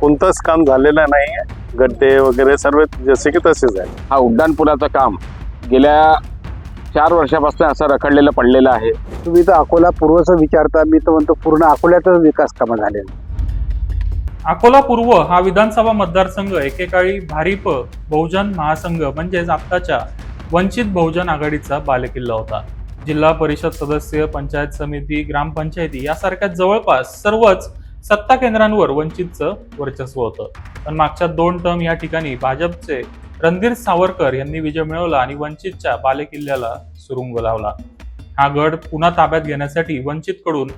कोणतंच काम झालेलं नाही गड्डे वगैरे सर्व जसे की तसेच आहे हा उड्डाणपुलाचं काम गेल्या चार वर्षापासून असं रखडलेलं पडलेलं आहे. तुम्ही तर अकोला पूर्वचं विचारता मी तर म्हणतो पूर्ण अकोल्यातच विकास कामं झालेले अकोला पूर्व हा विधानसभा मतदारसंघ एकेकाळी भारिप बहुजन महासंघ म्हणजेच आत्ताच्या वंचित बहुजन आघाडीचा बालेकिल्ला होता. जिल्हा परिषद सदस्य पंचायत समिती ग्रामपंचायती यासारख्या जवळपास सर्वच सत्ता केंद्रांवर वंचितचं वर्चस्व होतं. पण मागच्या दोन टर्म या ठिकाणी भाजपचे रणधीर सावरकर यांनी विजय मिळवला आणि वंचितच्या बालेकिल्ल्याला सुरुंग लावला. हा गड पुन्हा ताब्यात घेण्यासाठी वंचितकडून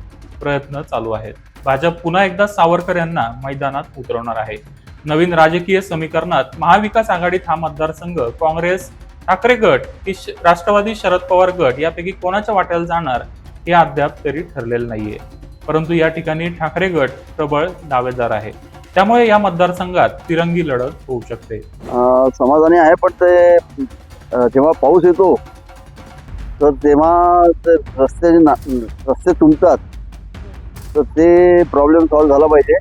प्रयत्न चालू आहेत. भाजप पुन्हा एकदा सावरकर यांना मैदानात उतरवणार आहे. नवीन राजकीय समीकरणात महाविकास आघाडीत हा मतदारसंघ काँग्रेस ठाकरे गट की श- राष्ट्रवादी शरद पवार गट यापैकी कोणाच्या वाट्याला जाणार हे अद्याप तरी ठरलेलं नाहीये. परंतु या ठिकाणी ठाकरे गट प्रबळ दावेदार आहे. त्यामुळे या मतदारसंघात तिरंगी लढत होऊ शकते. समाधानी आहे पण ते अं, जेव्हा पाऊस येतो तर तेव्हा ते रस्ते ना रस्ते तुंबतात तर ते प्रॉब्लेम सॉल्व्ह झाला पाहिजे.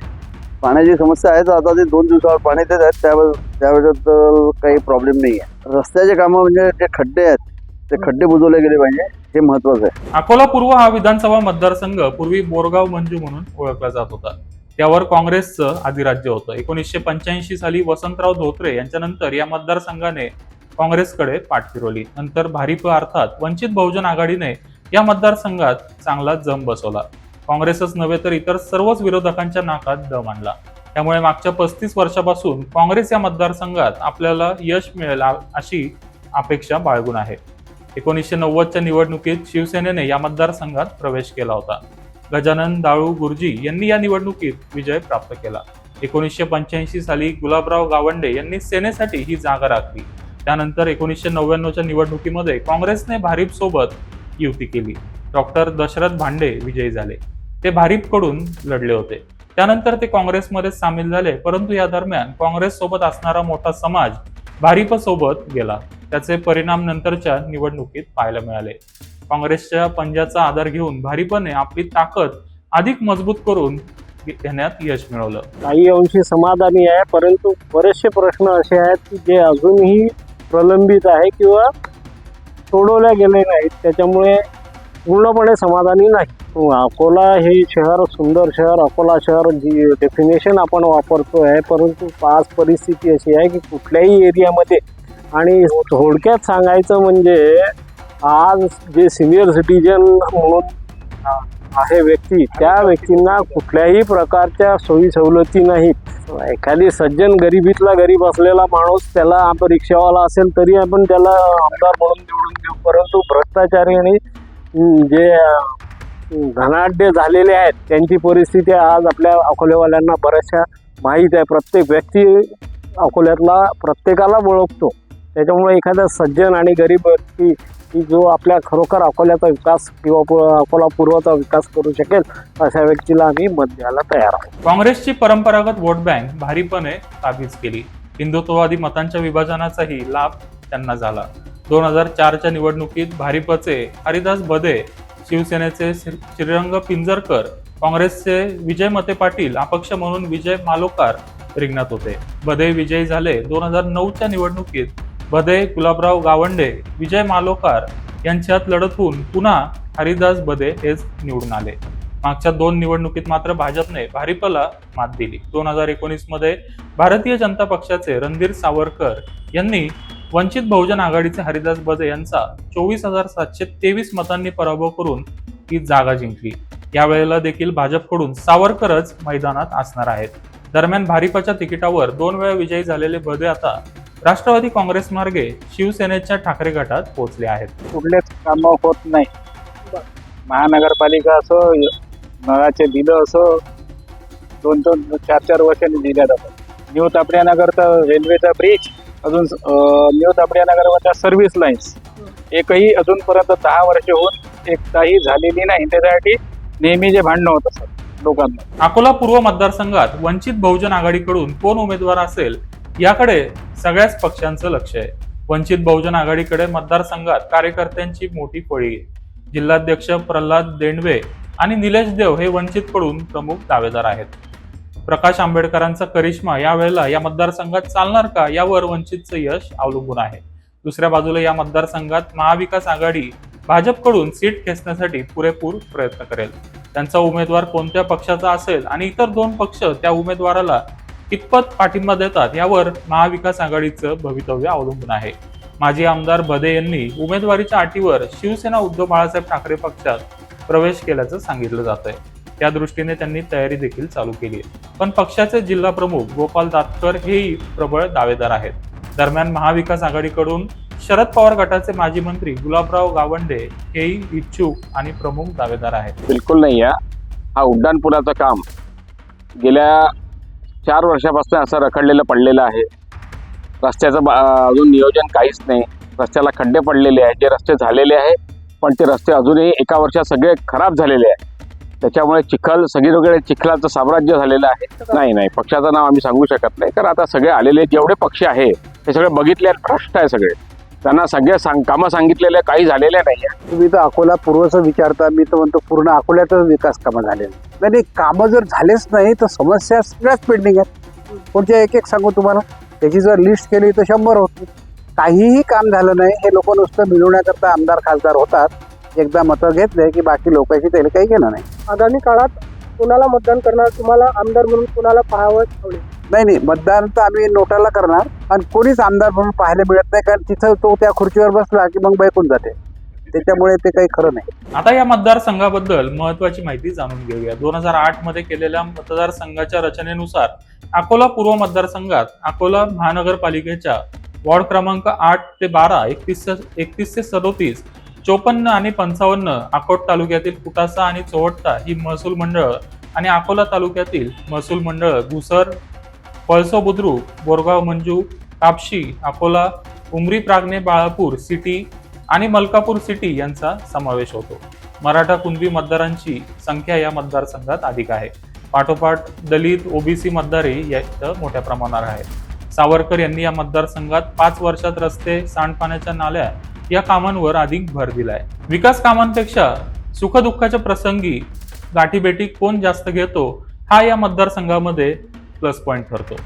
पाण्याची समस्या आहे तर आता ते दोन दिवसावर पाणी देत आहेत त्या त्याबद्दल काही प्रॉब्लेम नाही आहे रस्त्याचे कामं म्हणजे जे खड्डे आहेत ते खड्डे बुजवले गेले पाहिजे. हे महत्वाचं आहे. अकोला पूर्व हा विधानसभा मतदारसंघ पूर्वी बोरगाव मंजू म्हणून ओळखला जात होता. त्यावर काँग्रेसचं अधिराज्य होतं. एकोणीसशे पंच्याऐंशी साली वसंतराव धोत्रे यांच्यानंतर या मतदारसंघाने काँग्रेसकडे पाठ फिरवली. नंतर भारिप अर्थात वंचित बहुजन आघाडीने या मतदारसंघात चांगला जम बसवला. काँग्रेसच नव्हे तर इतर सर्वच विरोधकांच्या नाकात दम आणला. त्यामुळे मागच्या पस्तीस वर्षापासून काँग्रेस या मतदारसंघात आपल्याला यश मिळेल अशी अपेक्षा बाळगून आहे. एकोणीसशे नव्वदच्या निवडणुकीत शिवसेनेने या मतदारसंघात प्रवेश केला होता. गजानन दाळू गुरुजी यांनी या निवडणुकीत विजय प्राप्त केला. एकोणीसशे पंच्याऐंशी साली गुलाबराव गावंडे यांनी सेनेसाठी ही जागा राखली. त्यानंतर एकोणीसशे नव्याण्णवच्या निवडणुकीमध्ये काँग्रेसने भारीप सोबत युती केली. डॉक्टर दशरथ भांडे विजयी झाले. ते भारीपकडून लढले होते. त्यानंतर ते काँग्रेसमध्ये सामील झाले परंतु या दरम्यान काँग्रेस सोबत असणारा मोठा समाज भारिप सोबत गेला. त्याचे परिणाम नंतरच्या निवडणुकीत पाहायला मिळाले. काँग्रेसच्या पंजाचा आधार घेऊन भारिपने आपली ताकद अधिक मजबूत करून घेण्यात यश मिळवलं. काही अंशी समाधानी आहे परंतु बरेचसे प्रश्न असे आहेत की जे अजूनही प्रलंबित आहे किंवा सोडवल्या गेले नाहीत त्याच्यामुळे पूर्णपणे समाधानी नाही. अकोला हे शहर सुंदर शहर अकोला शहर जी डेफिनेशन आपण वापरतो आहे परंतु आज परिस्थिती अशी आहे की कुठल्याही एरियामध्ये आणि थोडक्यात सांगायचं म्हणजे आज जे सिनियर सिटीजन म्हणून आहे व्यक्ती त्या व्यक्तींना कुठल्याही प्रकारच्या सोयी सवलती नाहीत. एखादी सज्जन गरिबीतला गरीब असलेला माणूस त्याला आपण रिक्षावाला असेल तरी आपण त्याला आमदार म्हणून निवडून देऊ. परंतु भ्रष्टाचारी आणि जे धनाढ्य झालेले आहेत त्यांची परिस्थिती आज आपल्या अकोलेवाल्यांना बऱ्याचशा माहीत आहे. प्रत्येक व्यक्ती अकोल्यातला प्रत्येकाला ओळखतो त्याच्यामुळे एखादा सज्जन आणि गरीब व्यक्ती की जो आपल्या खरोखर अकोल्याचा विकास किंवा अकोला पूर्वचा विकास करू शकेल अशा व्यक्तीला आम्ही मत द्यायला तयार आहोत. काँग्रेसची परंपरागत वोट बँक भारीपणे काबीज केली. हिंदुत्ववादी मतांच्या विभाजनाचाही लाभ त्यांना झाला. दोन हजार चारच्या निवडणुकीत भारिपचे हरिदास बदे शिवसेनेचे श्री- श्रीरंग पिंजरकर काँग्रेसचे विजय मते पाटील अपक्ष म्हणून विजय मालोकार रिंगणात होते. बदे विजयी झाले दोन हजार नऊच्या निवडणुकीत. बदे गुलाबराव गावंडे विजय मालोकार यांच्यात लढत होऊन पुन्हा हरिदास बदे हेच निवडून आले. मागच्या दोन निवडणुकीत मात्र भाजपने भारिपला मात दिली. दोन हजार एकोणीसमध्ये भारतीय जनता पक्षाचे रणधीर सावरकर यांनी वंचित बहुजन आघाडीचे हरिदास बदे यांचा चोवीस हजार सातशे तेवीस मतांनी पराभव करून ही जागा जिंकली. यावेळेला देखील भाजपकडून सावरकरच मैदानात असणार आहेत. दरम्यान भारिपाच्या तिकिटावर दोन वेळा विजयी झालेले बदे आता राष्ट्रवादी काँग्रेस मार्गे शिवसेनेच्या ठाकरे गटात पोहोचले आहेत. कुठलेच कामं होत नाही. महानगरपालिका असो नळाचे बिलं असो दोन दोन चार चार वर्षांनी दिल्या जातात न्यू तापडिया नगर तर रेल्वेचा ब्रिज अजून न्यू तापडिया नगरच्या सर्व्हिस लाईन्स एकही अजूनपर्यंत दहा वर्ष होऊन एकदाही झालेली नाही. त्याच्यासाठी नेहमी जे भांडणं होत असतात लोकांना. अकोला पूर्व मतदारसंघात वंचित बहुजन आघाडीकडून कोण उमेदवार असेल याकडे सगळ्याच पक्षांचं लक्ष आहे. वंचित बहुजन आघाडीकडे मतदारसंघात कार्यकर्त्यांची मोठी फळी. आहे जिल्हाध्यक्ष प्रल्हाद देंडवे आणि निलेश देव हे वंचितकडून प्रमुख दावेदार आहेत. प्रकाश आंबेडकरांचा करिश्मा यावेळेला या मतदारसंघात चालणार का यावर वंचितचं यश अवलंबून आहे. दुसऱ्या बाजूला या मतदारसंघात महाविकास आघाडी भाजपकडून सीट खेचण्यासाठी पुरेपूर प्रयत्न करेल. त्यांचा उमेदवार कोणत्या पक्षाचा असेल आणि इतर दोन पक्ष त्या उमेदवाराला कितपत पाठिंबा देतात यावर महाविकास आघाडीचं भवितव्य अवलंबून आहे. माजी आमदार भदे यांनी उमेदवारीच्या अटीवर शिवसेना उद्धव बाळासाहेब ठाकरे पक्षात प्रवेश केल्याचं सांगितलं जात आहे त्या दृष्टीने त्यांनी तयारी देखील चालू केली आहे. पण पक्षाचे जिल्हा प्रमुख गोपाल दातकर हेही प्रबळ दावेदार आहेत. दरम्यान महाविकास आघाडीकडून शरद पवार गटाचे माजी मंत्री गुलाबराव गावंडे हेही इच्छुक आणि प्रमुख दावेदार आहेत. बिलकुल नाही हा उड्डाणपुलाचं काम गेल्या चार वर्षापासून असं रखडलेलं पडलेलं आहे. रस्त्याचं बा- अजून नियोजन काहीच नाही. रस्त्याला खड्डे पडलेले आहेत. जे रस्ते झालेले आहे पण ते रस्ते अजूनही एका वर्षात सगळे खराब झालेले आहे त्याच्यामुळे चिखल सगळीकडे चिखलाचं साम्राज्य झालेलं आहे. नाही नाही पक्षाचं नाव आम्ही सांगू शकत नाही. कारण आता सगळे आलेले जेवढे पक्ष आहे ते सगळे बघितले आहेत भ्रष्ट आहे सगळे. त्यांना सगळे सांग कामं सांगितलेले काही झालेले नाही आहे तुम्ही तर अकोला पूर्वचं विचारता मी तर म्हणतो पूर्ण अकोल्यातच विकास कामं झाले नाही नाही कामं जर झालेच नाही तर समस्या सगळ्याच पेंडिंग आहेत. कोणत्या एक एक सांगू तुम्हाला. त्याची जर लिस्ट केली तर शंभर होती. काहीही काम झालं नाही हे लोक नुसतं मिळवण्याकरता आमदार खासदार होतात. एकदा मतं घेतले की बाकी लोकांशी त्याला काही घेणं नाही. आगामी काळात कोणाला मतदान करणार? तुम्हाला आमदार म्हणून कोणाला पाहावं? आवडेल नाही नाही मतदान तर आम्ही नोटाला करणार आणि कोणीच आमदार म्हणून पाहायला मिळत नाही कारण तिथं तो त्या खुर्चीवर बसला की मग बैकून जाते? त्याच्यामुळे ते काही खरं नाही. आता या मतदारसंघाबद्दल महत्वाची माहिती जाणून घेऊया. दोन हजार आठमध्ये केलेल्या मतदारसंघाच्या रचनेनुसार अकोला पूर्व मतदारसंघात अकोला महानगरपालिकेच्या वॉर्ड क्रमांक आठ ते बारा एकतीस एकतीस ते सदोतीस चोपन्न आणि पंचावन्न अकोट तालुक्यातील कुटासा आणि चोहट्टा ही महसूल मंडळ आणि अकोला तालुक्यातील महसूल मंडळ घुसर पळसो बुद्रुक बोरगाव मंजू कापशी अकोला उमरी प्राग्ने बाळापूर सिटी आणि मलकापूर सिटी यांचा समावेश होतो. मराठा कुणबी मतदारांची संख्या या मतदारसंघात अधिक आहे. पाठोपाठ दलित ओबीसी मतदारही या इथं मोठ्या प्रमाणावर आहेत. सावरकर यांनी या मतदारसंघात पाच वर्षात रस्ते सांडपाण्याच्या नाल्या या कामांवर अधिक भर दिलाय. विकास कामांपेक्षा सुखदुःखाच्या प्रसंगी गाठीबेटी कोण जास्त घेतो हा या मतदारसंघामध्ये प्लस पॉईंट ठरतो.